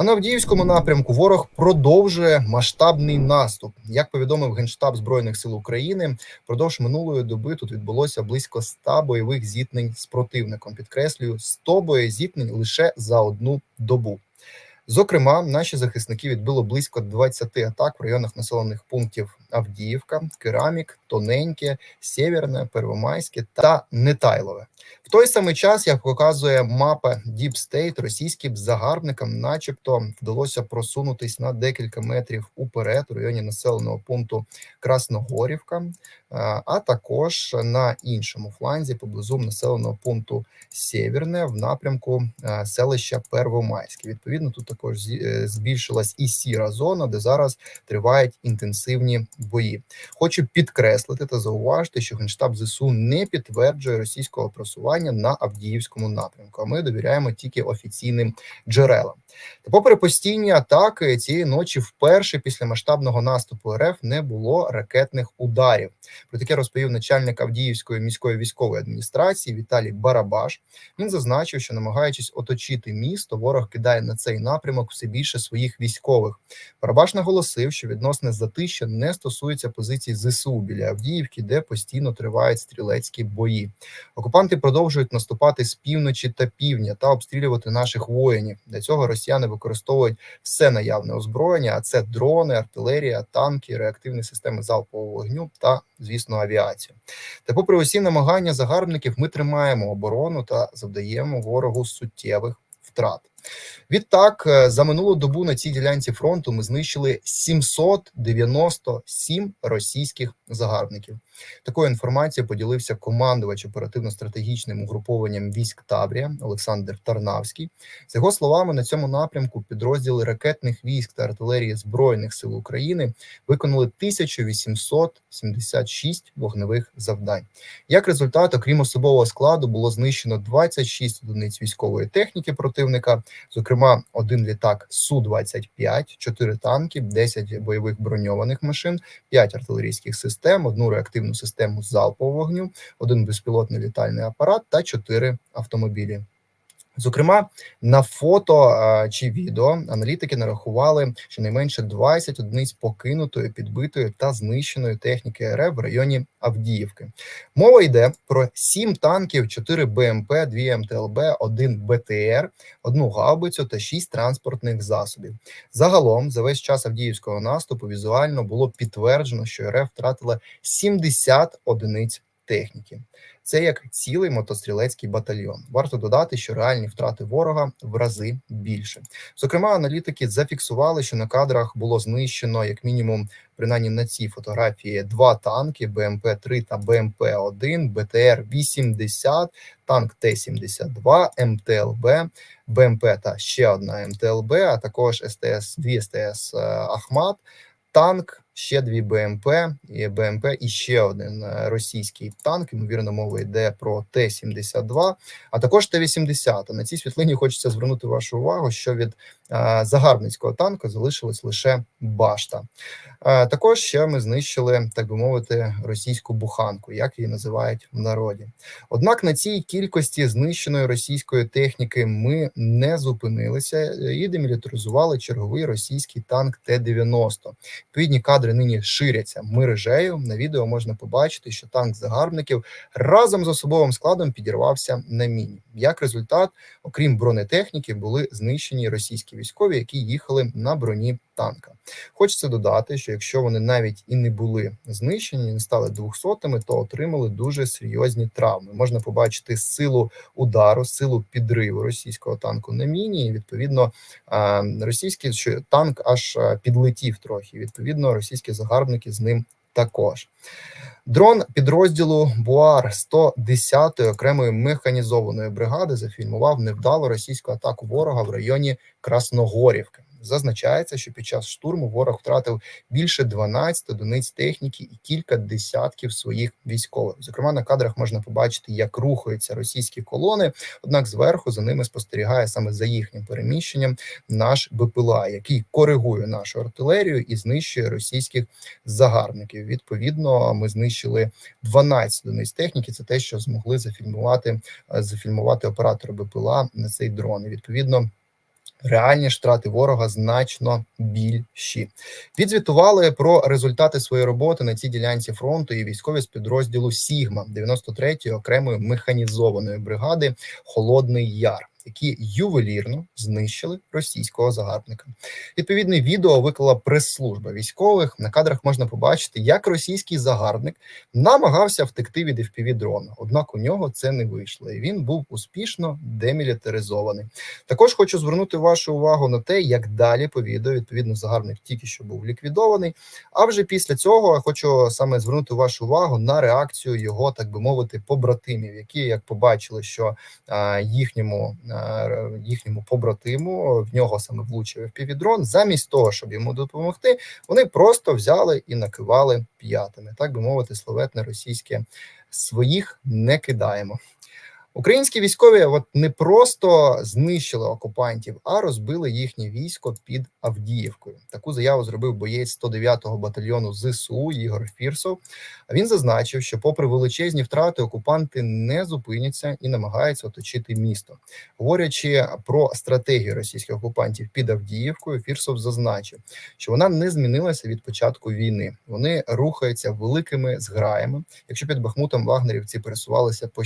А на Авдіївському напрямку ворог продовжує масштабний наступ. Як повідомив Генштаб Збройних сил України, впродовж минулої доби тут відбулося близько 100 бойових зіткнень з противником. Підкреслюю, 100 боєзіткнень лише за одну добу. Зокрема, наші захисники відбили близько 20 атак в районах населених пунктів Авдіївка, Керамік, Тоненьке, Сєвєрне, Первомайське та Нетайлове. В той самий час, як показує мапа Deep State, російським загарбникам, начебто, вдалося просунутись на декілька метрів уперед у районі населеного пункту Красногорівка, а також на іншому фланзі поблизу населеного пункту Сєвєрне в напрямку селища Первомайське. Відповідно, тут також е, збільшилась і сіра зона, де зараз тривають інтенсивні бої. Хочу підкреслити та зауважити, що генштаб зсу не підтверджує російського просування на Авдіївському напрямку. А ми довіряємо тільки офіційним джерелам. Та, попри постійні атаки, цієї ночі вперше після масштабного наступу РФ не було ракетних ударів. Про таке розповів начальник Авдіївської міської військової адміністрації Віталій Барабаш. Він зазначив, що намагаючись оточити місто, ворог кидає на цей напрямок все більше своїх військових. Барабаш наголосив, що відносне затища не стосується позицій ЗСУ біля Авдіївки, де постійно тривають стрілецькі бої. Окупанти продовжують наступати з півночі та півдня та обстрілювати наших воїнів. Для цього росіяни використовують все наявне озброєння, а це дрони, артилерія, танки, реактивні системи залпового вогню та, звісно, авіацію. Та, попри усі намагання загарбників, ми тримаємо оборону та завдаємо ворогу суттєвих втрат. Відтак, е, за минулу добу на цій ділянці фронту ми знищили 797 російських загарбників. Такою інформацією поділився командувач оперативно-стратегічним угрупованням військ Таврія Олександр Тарнавський. З його словами, на цьому напрямку підрозділи ракетних військ та артилерії збройних сил України виконали 1876 вогневих завдань. Як результат, окрім особового складу, було знищено 26 одиниць військової техніки противника, зокрема, один літак су 25 4 танки, 10 бойових броньованих машин, 5 артилерійських систем, одну реактивну систему залпового вогню, один безпілотний літальний апарат та 4 автомобілі. Зокрема, на фото чи відео аналітики нарахували щонайменше 20 одиниць покинутої, підбитої та знищеної техніки РФ в районі Авдіївки. Мова йде про 7 танків, 4 БМП, 2 МТЛБ, 1 БТР, одну гаубицю та 6 транспортних засобів. Загалом, за весь час Авдіївського наступу, візуально було підтверджено, що РФ втратила 70 одиниць техніки. Це як цілий мотострілецький батальйон. Варто додати, що реальні втрати ворога в рази більше. Зокрема, аналітики зафіксували, що на кадрах було знищено як мінімум, принаймні на цій фотографії, два танки БМП 3 та БМП 1 БТР 80 танк Т-72, МТЛБ, БМП та ще одна МТЛБ, а також СТС 2 СТС Ахмат, танк ще дві БМП, і БМП і ще один е, російський танк. Ймовірно, мова йде про Т-72, а також Т-80. На цій світлині хочеться звернути вашу увагу, що від е, загарбницького танку залишилась лише башта. Також ще ми знищили, так би мовити, російську буханку, як її називають в народі. Однак на цій кількості знищеної російської техніки ми не зупинилися і демілітаризували черговий російський танк Т-90. Відповідні кадри нині ширяться мережею. На відео можна побачити, що танк загарбників разом з особовим складом підірвався на міні. Як результат, окрім бронетехніки, були знищені російські військові, які їхали на броні танка. Хочеться додати, що якщо вони навіть і не були знищені, не стали двохсотими, то отримали дуже серйозні травми. Можна побачити силу удару, силу підриву російського танку на міні. І, Відповідно, російський танк аж підлетів трохи. Відповідно, російські загарбники з ним також. Дрон підрозділу Буар 110-ї окремої механізованої бригади зафільмував невдалу російську атаку ворога в районі Красногорівки. Зазначається, що під час штурму ворог втратив більше 12 одиниць техніки і кілька десятків своїх військових. Зокрема, на кадрах можна побачити, як рухаються російські колони. Однак, зверху за ними спостерігає саме за їхнім переміщенням наш БПЛА, який коригує нашу артилерію і знищує російських загарбників. Відповідно, ми знищили 12 одиниць техніки. Це те, що змогли зафільмувати зафільмувати оператори БПЛА на цей дрон. І Відповідно. Реальні втрати ворога значно більші. Відзвітували про результати своєї роботи на цій ділянці фронту і військові з підрозділу Сігма 93-ї окремої механізованої бригади Холодний Яр, які ювелірно знищили російського загарбника. Відповідне відео виклала прес-служба військових. На кадрах можна побачити, як російський загарбник намагався втекти від fpv дрона. Однак у нього це не вийшло, і він був успішно демілітаризований. Також хочу звернути вашу увагу на те, як далі по відео відповідно загарбник тільки що був ліквідований. А вже після цього я хочу саме звернути вашу увагу на реакцію його, так би мовити, побратимів, які як побачили, що а, їхньому їхньому побратиму в нього саме влучив FPV-дрон, замість того, щоб йому допомогти, вони просто взяли і накивали п'ятами, так би мовити, словетне російське своїх не кидаємо. Українські військові от не просто знищили окупантів, а розбили їхнє військо під Авдіївкою. Таку заяву зробив боєць 109-го батальйону ЗСУ Ігор Фірсов. Він зазначив, що, попри величезні втрати, окупанти не зупиняться і намагаються оточити місто. Говорячи про стратегію російських окупантів під Авдіївкою, Фірсов зазначив, що вона не змінилася від початку війни. Вони рухаються великими зграями. Якщо під Бахмутом вагнерівці пересувалися по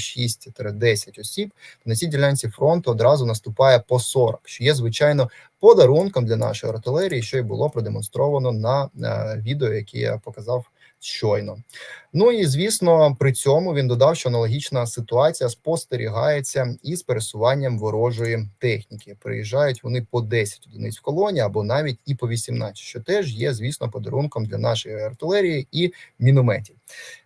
6-10 осіб, то на цій ділянці фронту одразу наступає по 40, що є звичайно подарунком для нашої артилерії, що й було продемонстровано на е, відео, яке я показав щойно. Ну і звісно, при цьому він додав, що аналогічна ситуація спостерігається із пересуванням ворожої техніки. Приїжджають вони по 10 одиниць в колоні або навіть і по 18, що теж є, звісно, подарунком для нашої артилерії і мінометів.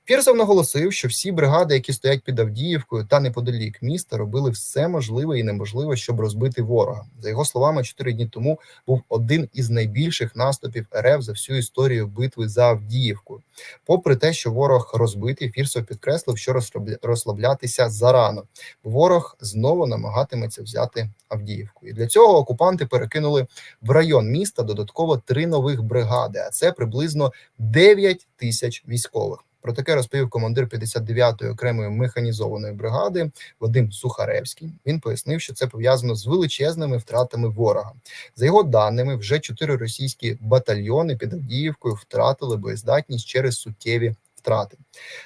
Фірсов наголосив, що всі бригади, які стоять під Авдіївкою та неподалік міста, робили все можливе і неможливе, щоб розбити ворога. За його словами, чотири дні тому був один із найбільших наступів РФ за всю історію битви за Авдіївку. Попри те, що ворог розбитий, Фірсов підкреслив, що розслаблятися зарано, ворог знову намагатиметься взяти Авдіївку. І для цього окупанти перекинули в район міста додатково три нових бригади, а це приблизно 9 тисяч військових. Про таке розповів командир 59-ї окремої механізованої бригади Вадим Сухаревський. Він пояснив, що це пов'язано з величезними втратами ворога. За його даними, вже чотири російські батальйони під Авдіївкою втратили боєздатність через суттєві втрати.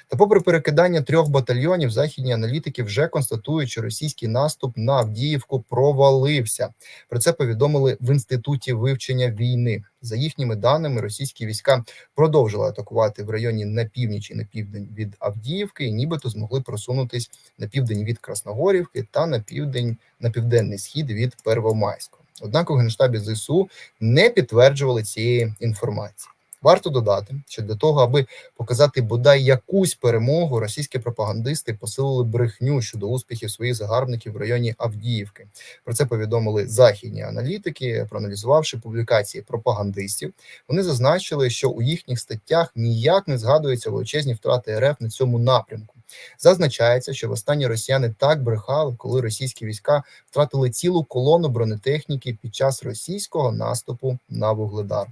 Та, попри перекидання трьох батальйонів, західні аналітики вже констатують, що російський наступ на Авдіївку провалився. Про це повідомили в інституті вивчення війни. За їхніми даними, російські війська продовжили атакувати в районі на північ і на південь від Авдіївки, і нібито змогли просунутись на південь від Красногорівки та на південь на південний схід від Первомайського. Однак у генштабі ЗСУ не підтверджували цієї інформації. Варто додати, що для того, аби показати бодай якусь перемогу, російські пропагандисти посилили брехню щодо успіхів своїх загарбників в районі Авдіївки. Про це повідомили західні аналітики, проаналізувавши публікації пропагандистів. Вони зазначили, що у їхніх статтях ніяк не згадуються величезні втрати РФ на цьому напрямку. Зазначається, що востаннє росіяни так брехали, коли російські війська втратили цілу колону бронетехніки під час російського наступу на Вугледар.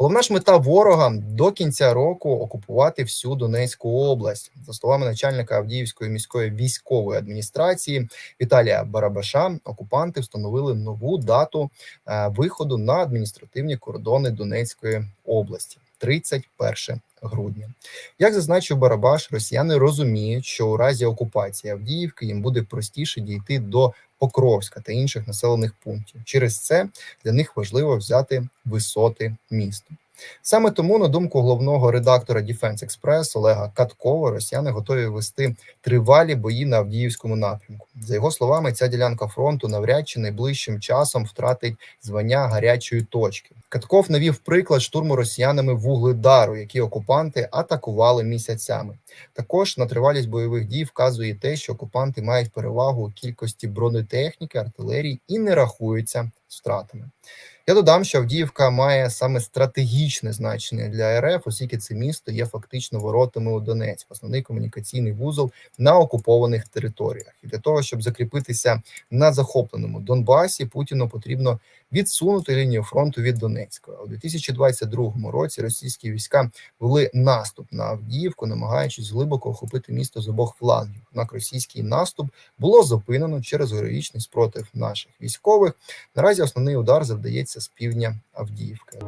Головна ж мета ворога до кінця року окупувати всю Донецьку область, за словами начальника Авдіївської міської військової адміністрації Віталія Барабаша. Окупанти встановили нову дату е, виходу на адміністративні кордони Донецької області 31 грудня. Як зазначив Барабаш, росіяни розуміють, що у разі окупації Авдіївки їм буде простіше дійти до Покровська та інших населених пунктів. Через це для них важливо взяти висоти міста. Саме тому, на думку головного редактора Defense Express Олега Каткова, росіяни готові вести тривалі бої на Авдіївському напрямку. За його словами, ця ділянка фронту навряд чи найближчим часом втратить звання гарячої точки. Катков навів приклад штурму росіянами вугледару, які окупанти атакували місяцями. Також на тривалість бойових дій вказує те, що окупанти мають перевагу у кількості бронетехніки, артилерії і не рахуються з втратами. Я додам, що Авдіївка має саме стратегічне значення для РФ, оскільки це місто є фактично воротами у Донецьк, основний комунікаційний вузол на окупованих територіях. І для того, щоб закріпитися на захопленому Донбасі, Путіну потрібно відсунути лінію фронту від Донецької. У 2022 році російські війська вели наступ на Авдіївку, намагаючись глибоко охопити місто з обох флангів. Однак російський наступ було зупинено через героїчний спротив наших військових. Наразі основний удар завдається з півдня Авдіївки.